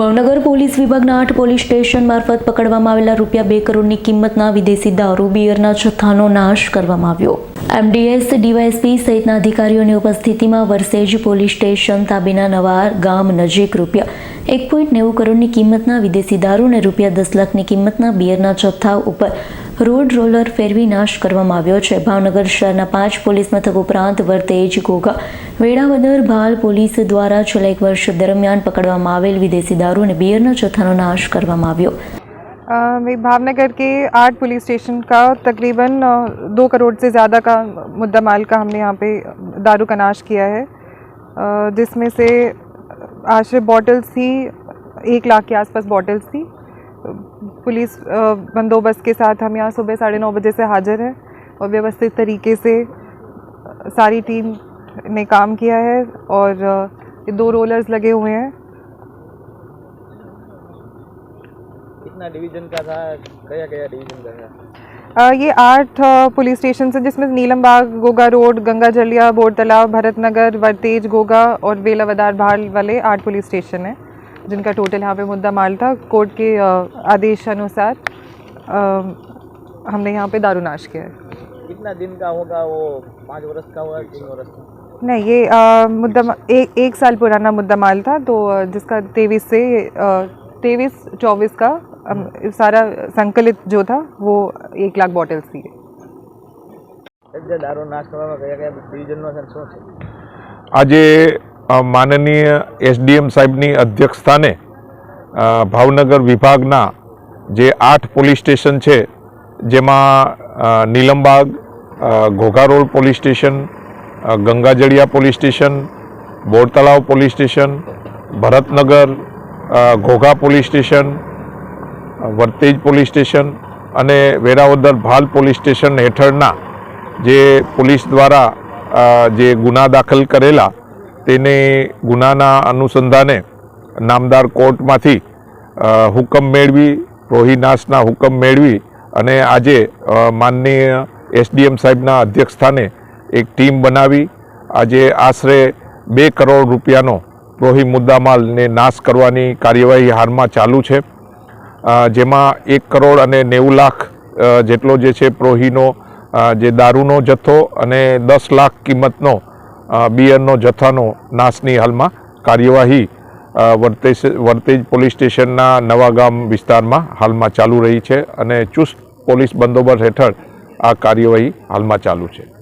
Bhavnagar police વિભાગના આઠ police station મારફત પકડવામાં આવેલા રૂપિયા બે કરોડની કિંમતના વિદેશી દારૂ, બિયરના જથ્થાનો નાશ કરવામાં આવ્યો. એમડીએસ ડીવાયએસપી સહિતના અધિકારીઓની ઉપસ્થિતિમાં વરસેજ પોલીસ સ્ટેશન તાબીના નવા ગામ નજીક રૂપિયા એક પોઈન્ટ નેવું કરોડની કિંમતના વિદેશી દારૂ અને રૂપિયા દસ લાખની કિંમતના બિયરના જથ્થા ઉપર રોડ રોલર ફેરવી નાશ કરવામાં આવ્યો છે. ભાવનગર શહેરના પાંચ પોલીસ મથક ઉપરાંત વરતેજ ઘોઘા વેળાવદર ભાલ પોલીસ દ્વારા છેલ્લા એક વર્ષ દરમિયાન પકડવામાં આવેલ વિદેશી દારૂ અને બિયરના જથ્થાનો નાશ કરવામાં આવ્યો अ, मैं भावनगर के आठ पुलिस स्टेशन का तकरीबन अ, दो करोड़ से ज़्यादा का मुद्दा माल का हमने यहाँ पे दारू का नाश किया है अ, जिसमें से आश्रय बॉटल्स थी एक लाख के आसपास बॉटल्स थी पुलिस अ, बंदोबस्त के साथ हम यहाँ सुबह साढ़े नौ बजे से हाजिर हैं और व्यवस्थित तरीके से अ, सारी टीम ने काम किया है और ये दो रोलर्स लगे हुए हैं। कितना डिवीज़न का था? कया कया डिवीज़न का था? ये आठ पुलिस स्टेशन है जिसमें Nilambag Ghogha road Gangajaliya bore तालाब भरतनगर वर्तेज गोगा और वेलावदार भाल वाले आठ पुलिस स्टेशन हैं जिनका टोटल यहाँ पे मुद्दा माल था। कोर्ट के आदेश अनुसार हमने यहाँ पे दारूनाश किया है। कितना दिन का होगा वो? पाँच वर्ष का होगा तीन वर्ष का? नहीं ये अ, मुद्दा मा- एक एक साल पुराना मुद्दा माल था तो अ, जिसका तेईस से तेईस चौबीस का अम, सारा संकलित जो था वो एक लाख बॉटल्स थी સાહેબ, જે દારૂ નાશ કરવામાં કયા કયા ડિવિઝનનો છે શું છે આજે અ, માનનીય એસડીએમ સાહેબની અધ્યક્ષસ્થાને અ, ભાવનગર વિભાગના જે આઠ પોલીસ સ્ટેશન છે જેમાં અ, નીલમબાગ અ, ઘોઘા રોડ પોલીસ સ્ટેશન અ, Gangajaliya police station, Bortalav police station, Bharatnagar Ghogha police station Vartej police station અને વેરાવદર ભાલ પોલીસ સ્ટેશન હેઠળના જે પોલીસ દ્વારા જે ગુના દાખલ કરેલા, તેને ગુનાના અનુસંધાને નામદાર કોર્ટમાંથી હુકમ મેળવી રોહિનાશના હુકમ મેળવી અને આજે માનનીય એસડીએમ સાહેબના અધ્યક્ષસ્થાને એક ટીમ બનાવી આજે આશરે બે કરોડ રૂપિયાનો પ્રોહી મુદ્દામાલને નાશ કરવાની કાર્યવાહી હાલમાં ચાલુ છે. જેમાં એક કરોડ અને નેવું લાખ જેટલો જે છે પ્રોહીનો જે દારૂનો જથ્થો અને દસ લાખ કિંમતનો બિયરનો જથ્થાનો નાશની હાલમાં કાર્યવાહી વર્તેજ વર્તેજ પોલીસ સ્ટેશનના નવાગામ વિસ્તારમાં હાલમાં ચાલુ રહી છે અને ચુસ્ત પોલીસ બંદોબસ્ત હેઠળ આ કાર્યવાહી હાલમાં ચાલુ છે.